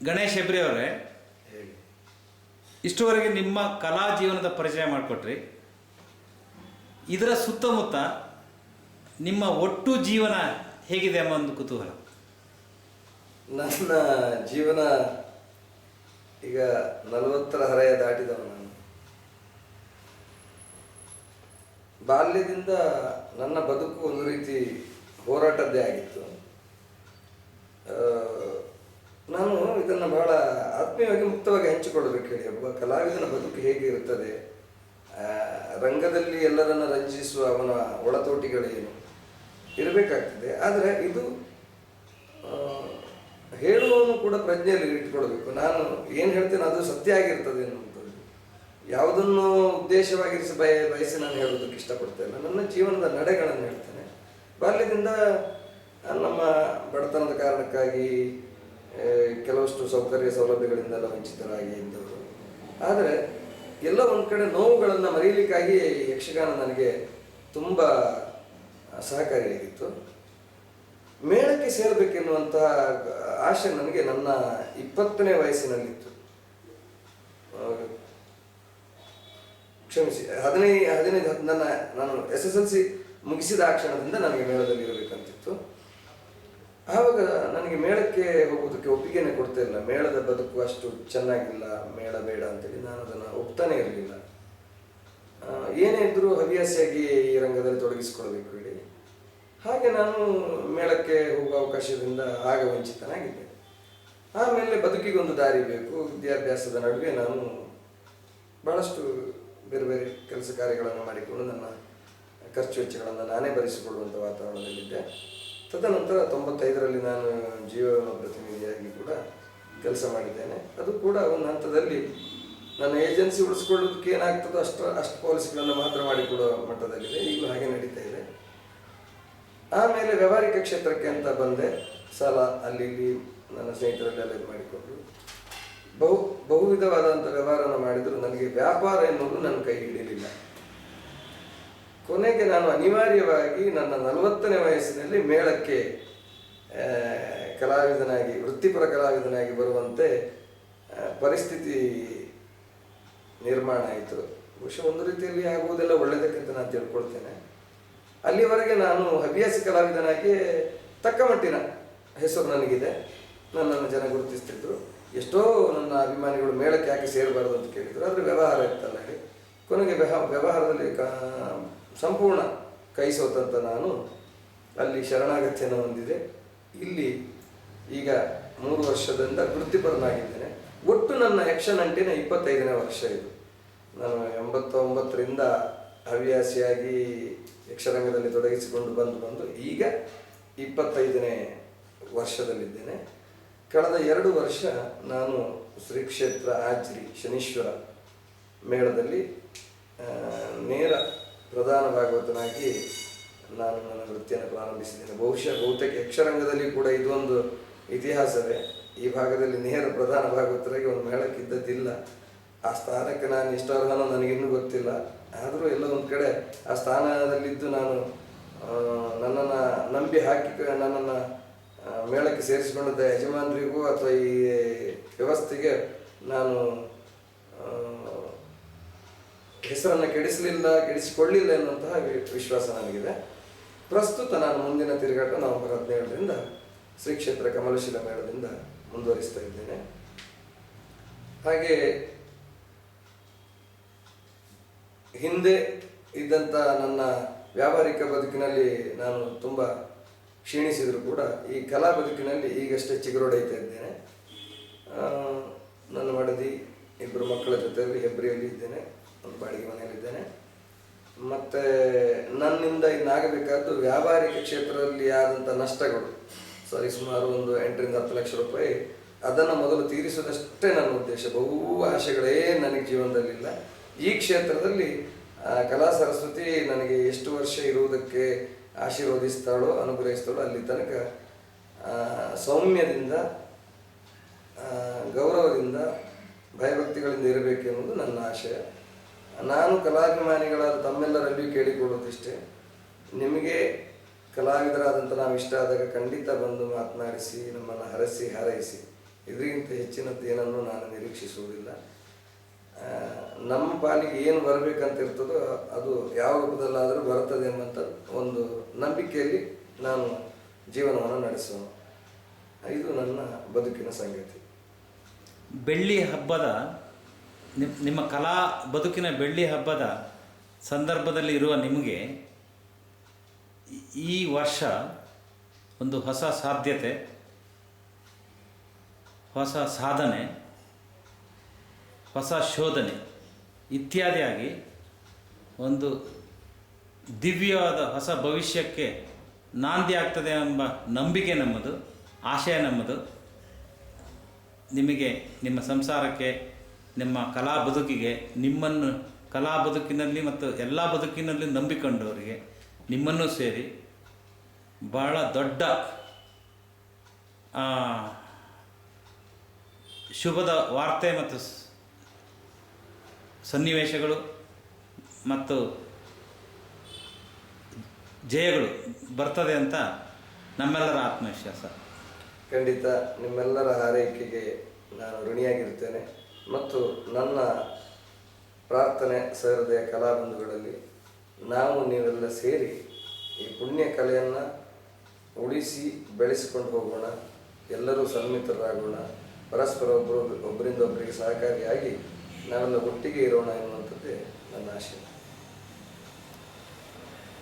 ಗಣೇಶ್ ಹೆಬ್ರಿ ಅವರೇ ಹೇಳಿ. ಇಷ್ಟುವರೆಗೆ ನಿಮ್ಮ ಕಲಾ ಜೀವನದ ಪರಿಚಯ ಮಾಡಿಕೊಟ್ರಿ. ಇದರ ಸುತ್ತಮುತ್ತ ನಿಮ್ಮ ಒಟ್ಟು ಜೀವನ ಹೇಗಿದೆ ಎಂಬ ಒಂದು ಕುತೂಹಲ. ನನ್ನ ಜೀವನ ಈಗ ನಲವತ್ತರ ಹರೆಯ ದಾಟಿದವ ನಾನು. ಬಾಲ್ಯದಿಂದ ನನ್ನ ಬದುಕು ಒಂದು ರೀತಿ ಹೋರಾಟದ್ದೇ ಆಗಿತ್ತು ಆ, ನಾನು ಇದನ್ನು ಬಹಳ ಆತ್ಮೀಯವಾಗಿ ಮುಕ್ತವಾಗಿ ಹಂಚಿಕೊಳ್ಳಬೇಕು ಹೇಳಿ. ಒಬ್ಬ ಕಲಾವಿದನ ಬದುಕು ಹೇಗೆ ಇರುತ್ತದೆ? ರಂಗದಲ್ಲಿ ಎಲ್ಲರನ್ನ ರಂಜಿಸುವ ಅವನ ಒಳತೋಟಿಗಳೇನು ಇರಬೇಕಾಗ್ತದೆ. ಆದರೆ ಇದು ಹೇಳುವವನು ಕೂಡ ಪ್ರಜ್ಞೆಯಲ್ಲಿ ಇಟ್ಕೊಳ್ಬೇಕು ನಾನು ಏನು ಹೇಳ್ತೇನೆ ಅದು ಸತ್ಯ ಆಗಿರ್ತದೆ ಅನ್ನುವಂಥದ್ದು ಯಾವುದನ್ನು ಉದ್ದೇಶವಾಗಿರಿಸಿ ಬಯ, ಬಯಸಿ ನಾನು ಹೇಳೋದಕ್ಕೆ ಇಷ್ಟಪಡ್ತೇನೆ. ನನ್ನ ಜೀವನದ ನಡೆಗಳನ್ನು ಹೇಳ್ತೇನೆ. ಬಾಲ್ಯದಿಂದ ನಮ್ಮ ಬಡತನದ ಕಾರಣಕ್ಕಾಗಿ ಕೆಲವಷ್ಟು ಸೌಕರ್ಯ ಸೌಲಭ್ಯಗಳಿಂದೆಲ್ಲ ವಂಚಿತರಾಗಿ ಇದ್ದವರು. ಆದರೆ ಎಲ್ಲ ಒಂದು ಕಡೆ ನೋವುಗಳನ್ನು ಮರೀಲಿಕ್ಕಾಗಿ ಯಕ್ಷಗಾನ ನನಗೆ ತುಂಬ ಸಹಕಾರಿಯಾಗಿತ್ತು. ಮೇಳಕ್ಕೆ ಸೇರಬೇಕೆನ್ನುವಂತಹ ಆಶೆ ನನಗೆ ನನ್ನ ಇಪ್ಪತ್ತನೇ ವಯಸ್ಸಿನಲ್ಲಿತ್ತು. ಕ್ಷಮಿಸಿ ಹದಿನೈದು ಹದಿನೈದು ಹದಿನ ನನ್ನ, ನಾನು ಎಸ್ ಎಸ್ ಎಲ್ ಸಿ ಮುಗಿಸಿದ ಆ ಕ್ಷಣದಿಂದ ನನಗೆ ಮೇಳದಲ್ಲಿ ಇರಬೇಕಂತಿತ್ತು ಆವಾಗ ನನಗೆ ಮೇಳಕ್ಕೆ ಹೋಗೋದಕ್ಕೆ ಒಪ್ಪಿಗೆನೆ ಕೊಡ್ತಾ ಇಲ್ಲ. ಮೇಳದ ಬದುಕು ಅಷ್ಟು ಚೆನ್ನಾಗಿಲ್ಲ, ಮೇಳ ಬೇಡ ಅಂತೇಳಿ ನಾನು ಅದನ್ನು ಒಪ್ತಾನೆ ಇರಲಿಲ್ಲ. ಏನೇ ಇದ್ದರೂ ಹವ್ಯಾಸಿಯಾಗಿ ಈ ರಂಗದಲ್ಲಿ ತೊಡಗಿಸಿಕೊಳ್ಬೇಕು ಹೇಳಿ. ಹಾಗೆ ನಾನು ಮೇಳಕ್ಕೆ ಹೋಗುವ ಅವಕಾಶದಿಂದ ಆಗ ವಂಚಿತನಾಗಿದ್ದೆ. ಆಮೇಲೆ ಬದುಕಿಗೊಂದು ದಾರಿ ಬೇಕು. ವಿದ್ಯಾಭ್ಯಾಸದ ನಡುವೆ ನಾನು ಭಾಳಷ್ಟು ಬೇರೆ ಬೇರೆ ಕೆಲಸ ಕಾರ್ಯಗಳನ್ನು ಮಾಡಿಕೊಂಡು ನನ್ನ ಖರ್ಚು ವೆಚ್ಚಗಳನ್ನು ನಾನೇ ಭರಿಸಿಕೊಳ್ಳುವಂಥ ವಾತಾವರಣದಲ್ಲಿದ್ದೆ. ತದನಂತರ ತೊಂಬತ್ತೈದರಲ್ಲಿ ನಾನು ಜೀವ ಪ್ರತಿನಿಧಿಯಾಗಿ ಕೂಡ ಕೆಲಸ ಮಾಡಿದ್ದೇನೆ. ಅದು ಕೂಡ ಒಂದು ಹಂತದಲ್ಲಿ ನನ್ನ ಏಜೆನ್ಸಿ ಉಳಿಸ್ಕೊಳ್ಳೋದಕ್ಕೆ ಏನಾಗ್ತದೋ ಅಷ್ಟು ಅಷ್ಟು ಪಾಲಿಸಿಗಳನ್ನು ಮಾತ್ರ ಮಾಡಿಕೊಡೋ ಮಟ್ಟದಲ್ಲಿದೆ. ಈಗ ಹಾಗೆ ನಡೀತಾ ಇದೆ. ಆಮೇಲೆ ವ್ಯಾವಹಾರಿಕ ಕ್ಷೇತ್ರಕ್ಕೆ ಅಂತ ಬಂದೆ. ಸಾಲ, ಅಲ್ಲಿ ಇಲ್ಲಿ ನನ್ನ ಸ್ನೇಹಿತರಲ್ಲೆಲ್ಲ ಇದು ಮಾಡಿಕೊಂಡು ಬಹು, ಬಹುವಿಧವಾದಂಥ ವ್ಯವಹಾರನ ಮಾಡಿದರೂ. ನನಗೆ ವ್ಯಾಪಾರ ಎನ್ನುವುದು ನನ್ನ ಕೈ ಹಿಡಿಯಲಿಲ್ಲ ಕೊನೆಗೆ ನಾನು ಅನಿವಾರ್ಯವಾಗಿ ನನ್ನ ನಲವತ್ತನೇ ವಯಸ್ಸಿನಲ್ಲಿ ಮೇಳಕ್ಕೆ ಕಲಾವಿದನಾಗಿ, ವೃತ್ತಿಪರ ಕಲಾವಿದನಾಗಿ ಬರುವಂತೆ ಪರಿಸ್ಥಿತಿ ನಿರ್ಮಾಣ ಆಯಿತು. ಬಹುಶಃ ಒಂದು ರೀತಿಯಲ್ಲಿ ಆಗುವುದೆಲ್ಲ ಒಳ್ಳೆಯದಕ್ಕಂತ ನಾನು ತಿಳ್ಕೊಳ್ತೇನೆ. ಅಲ್ಲಿವರೆಗೆ ನಾನು ಹವ್ಯಾಸಿ ಕಲಾವಿದನಾಗಿ ತಕ್ಕ ಮಟ್ಟಿನ ಹೆಸರು ನನಗಿದೆ. ನನ್ನನ್ನು ಜನ ಗುರುತಿಸ್ತಿದ್ರು. ಎಷ್ಟೋ ನನ್ನ ಅಭಿಮಾನಿಗಳು ಮೇಳಕ್ಕೆ ಯಾಕೆ ಸೇರಬಾರ್ದು ಅಂತ ಕೇಳಿದರು. ಆದರೆ ವ್ಯವಹಾರ ಇತ್ತಲ್ಲ ಹೇಳಿ ಕೊನೆಗೆ ವ್ಯವಹಾರದಲ್ಲಿ ಕ ಸಂಪೂರ್ಣ ಕೈ ಸೋತಂತ ನಾನು ಅಲ್ಲಿ ಶರಣಾಗತ್ಯನ ಹೊಂದಿದೆ. ಇಲ್ಲಿ ಈಗ ಮೂರು ವರ್ಷದಿಂದ ವೃತ್ತಿಪರನಾಗಿದ್ದೇನೆ. ಒಟ್ಟು ನನ್ನ ಯಕ್ಷನಂಟಿನ ಇಪ್ಪತ್ತೈದನೇ ವರ್ಷ ಇದು. ನಾನು ಎಂಬತ್ತೊಂಬತ್ತರಿಂದ ಹವ್ಯಾಸಿಯಾಗಿ ಯಕ್ಷರಂಗದಲ್ಲಿ ತೊಡಗಿಸಿಕೊಂಡು ಬಂದು ಬಂದು ಈಗ ಇಪ್ಪತ್ತೈದನೇ ವರ್ಷದಲ್ಲಿದ್ದೇನೆ. ಕಳೆದ ಎರಡು ವರ್ಷ ನಾನು ಶ್ರೀ ಕ್ಷೇತ್ರ ಆಜ್ರಿ ಶನೀಶ್ವರ ಮೇಳದಲ್ಲಿ ನೇರ ಪ್ರಧಾನ ಭಾಗವತನಾಗಿ ನಾನು ನನ್ನ ವೃತ್ತಿಯನ್ನು ಪ್ರಾರಂಭಿಸಿದ್ದೇನೆ. ಬಹುಶಃ ಬಹುತೇಕ ಯಕ್ಷರಂಗದಲ್ಲಿ ಕೂಡ ಇದೊಂದು ಇತಿಹಾಸವೇ. ಈ ಭಾಗದಲ್ಲಿ ನೇರ ಪ್ರಧಾನ ಭಾಗವತರಾಗಿ ಒಂದು ಮೇಳಕ್ಕಿದ್ದದ್ದಿಲ್ಲ. ಆ ಸ್ಥಾನಕ್ಕೆ ನಾನು ಇಷ್ಟಾರ್ಹನೋ ನನಗಿನ್ನೂ ಗೊತ್ತಿಲ್ಲ. ಆದರೂ ಎಲ್ಲ ಒಂದು ಕಡೆ ಆ ಸ್ಥಾನದಲ್ಲಿದ್ದು ನಾನು ನನ್ನನ್ನು ನಂಬಿ ಹಾಕಿ, ನನ್ನನ್ನು ಮೇಳಕ್ಕೆ ಸೇರಿಸಿಕೊಂಡಿದ್ದ ಯಜಮಾನರಿಗೂ ಅಥವಾ ಈ ವ್ಯವಸ್ಥೆಗೆ ನಾನು ಹೆಸರನ್ನು ಕೆಡಿಸಲಿಲ್ಲ, ಕೆಡಿಸಿಕೊಳ್ಳಿಲ್ಲ ಎನ್ನುವಂತಹ ವಿಶ್ವಾಸ ನನಗಿದೆ. ಪ್ರಸ್ತುತ ನಾನು ಮುಂದಿನ ತಿರುಗಾಟ ನವೆಂಬರ್ ಹದಿನೇಳರಿಂದ ಶ್ರೀ ಕ್ಷೇತ್ರ ಕಮಲಶೀಲ ಮೇಳದಿಂದ ಮುಂದುವರಿಸ್ತಾ ಇದ್ದೇನೆ. ಹಾಗೆ ಹಿಂದೆ ಇದ್ದಂಥ ನನ್ನ ವ್ಯಾವಹಾರಿಕ ಬದುಕಿನಲ್ಲಿ ನಾನು ತುಂಬ ಕ್ಷೀಣಿಸಿದರೂ ಕೂಡ ಈ ಕಲಾ ಬದುಕಿನಲ್ಲಿ ಈಗಷ್ಟೇ ಚಿಗುರೊಡೆಯುತ್ತಾ ಇದ್ದೇನೆ. ನನ್ನ ಮಡದಿ ಇಬ್ಬರು ಮಕ್ಕಳ ಜೊತೆಯಲ್ಲಿ ಹೆಬ್ರಿಯಲ್ಲಿ ಇದ್ದೇನೆ. ಒಂದು ಬಾಡಿಗೆ ಮನೆಯಲ್ಲಿದ್ದೇನೆ. ಮತ್ತು ನನ್ನಿಂದ ಇನ್ನಾಗಬೇಕಾದ್ದು ವ್ಯಾಪಾರಿಕ ಕ್ಷೇತ್ರದಲ್ಲಿ ಆದಂಥ ನಷ್ಟಗಳು. ಸರಿ, ಸುಮಾರು ಒಂದು ಎಂಟರಿಂದ ಹತ್ತು ಲಕ್ಷ ರೂಪಾಯಿ. ಅದನ್ನು ಮೊದಲು ತೀರಿಸೋದಷ್ಟೇ ನನ್ನ ಉದ್ದೇಶ. ಬಹು ಆಶೆಗಳೇ ನನಗೆ ಜೀವನದಲ್ಲಿಲ್ಲ ಈ ಕ್ಷೇತ್ರದಲ್ಲಿ ಕಲಾ ಸರಸ್ವತಿ ನನಗೆ ಎಷ್ಟು ವರ್ಷ ಇರುವುದಕ್ಕೆ ಆಶೀರ್ವದಿಸ್ತಾಳೋ, ಅನುಗ್ರಹಿಸ್ತಾಳೋ, ಅಲ್ಲಿ ತನಕ ಸೌಮ್ಯದಿಂದ ಗೌರವದಿಂದ, ಭಯಭಕ್ತಿಗಳಿಂದ ಇರಬೇಕೆನ್ನುವುದು ನನ್ನ ಆಶಯ. ನಾನು ಕಲಾಭಿಮಾನಿಗಳಾದ ತಮ್ಮೆಲ್ಲರಲ್ಲಿಯೂ ಕೇಳಿಕೊಳ್ಳುವುದಿಷ್ಟೇ ನಿಮಗೆ ಕಲಾವಿದರಾದಂಥ ನಾವು ಇಷ್ಟ ಆದಾಗ ಖಂಡಿತ ಬಂದು ಮಾತನಾಡಿಸಿ, ನಮ್ಮನ್ನು ಹರಸಿ, ಹಾರೈಸಿ. ಇದರಿಗಿಂತ ಹೆಚ್ಚಿನದ್ದು ಏನನ್ನು ನಾನು ನಿರೀಕ್ಷಿಸುವುದಿಲ್ಲ. ನಮ್ಮ ಪಾಲಿಗೆ ಏನು ಬರಬೇಕಂತ ಇರ್ತದೋ ಅದು ಯಾವ ರೂಪದಲ್ಲಾದರೂ ಬರುತ್ತದೆ ಎಂಬಂಥ ಒಂದು ನಂಬಿಕೆಯಲ್ಲಿ ನಾನು ಜೀವನವನ್ನು ನಡೆಸೋಣ ಇದು ನನ್ನ ಬದುಕಿನ ಸಂಗತಿ. ಬೆಳ್ಳಿ ಹಬ್ಬದ ನಿಮ್- ನಿಮ್ಮ ಕಲಾ ಬದುಕಿನ ಬೆಳ್ಳಿ ಹಬ್ಬದ ಸಂದರ್ಭದಲ್ಲಿ ಇರುವ ನಿಮಗೆ ಈ ವರ್ಷ ಒಂದು ಹೊಸ ಸಾಧ್ಯತೆ, ಹೊಸ ಸಾಧನೆ, ಹೊಸ ಶೋಧನೆ ಇತ್ಯಾದಿಯಾಗಿ ಒಂದು ದಿವ್ಯವಾದ ಹೊಸ ಭವಿಷ್ಯಕ್ಕೆ ನಾಂದಿ ಆಗ್ತದೆ ಎಂಬ ನಂಬಿಕೆ ನಮ್ಮದು, ಆಶಯ ನಮ್ಮದು. ನಿಮಗೆ ನಿಮ್ಮ ಸಂಸಾರಕ್ಕೆ ನಿಮ್ಮ ಕಲಾ ಬದುಕಿಗೆ ನಿಮ್ಮನ್ನು ಕಲಾ ಬದುಕಿನಲ್ಲಿ ಮತ್ತು ಎಲ್ಲ ಬದುಕಿನಲ್ಲಿ ನಂಬಿಕೊಂಡವರಿಗೆ ನಿಮ್ಮನ್ನು ಸೇರಿ ಬಹಳ ದೊಡ್ಡ ಶುಭದ ವಾರ್ತೆ ಮತ್ತು ಸನ್ನಿವೇಶಗಳು ಮತ್ತು ಜಯಗಳು ಬರ್ತದೆ ಅಂತ ನಮ್ಮೆಲ್ಲರ ಆತ್ಮವಿಶ್ವಾಸ. ಖಂಡಿತ ನಿಮ್ಮೆಲ್ಲರ ಹಾರೈಕೆಗೆ ನಾನು ಋಣಿಯಾಗಿರ್ತೇನೆ ಮತ್ತು ನನ್ನ ಪ್ರಾರ್ಥನೆ ಸಹೃದಯ ಕಲಾಬಂಧುಗಳಲ್ಲಿ ನಾವು ನೀವೆಲ್ಲ ಸೇರಿ ಈ ಪುಣ್ಯ ಕಲೆಯನ್ನು ಉಳಿಸಿ ಬೆಳೆಸಿಕೊಂಡು ಹೋಗೋಣ. ಎಲ್ಲರೂ ಸನ್ಮಿತರಾಗೋಣ ಪರಸ್ಪರ ಒಬ್ಬರು ಒಬ್ಬರಿಂದ ಒಬ್ಬರಿಗೆ ಸಹಕಾರಿಯಾಗಿ ನಾವೆಲ್ಲ ಒಟ್ಟಿಗೆ ಇರೋಣ ಎನ್ನುವಂಥದ್ದೇ ನನ್ನ ಆಶಯ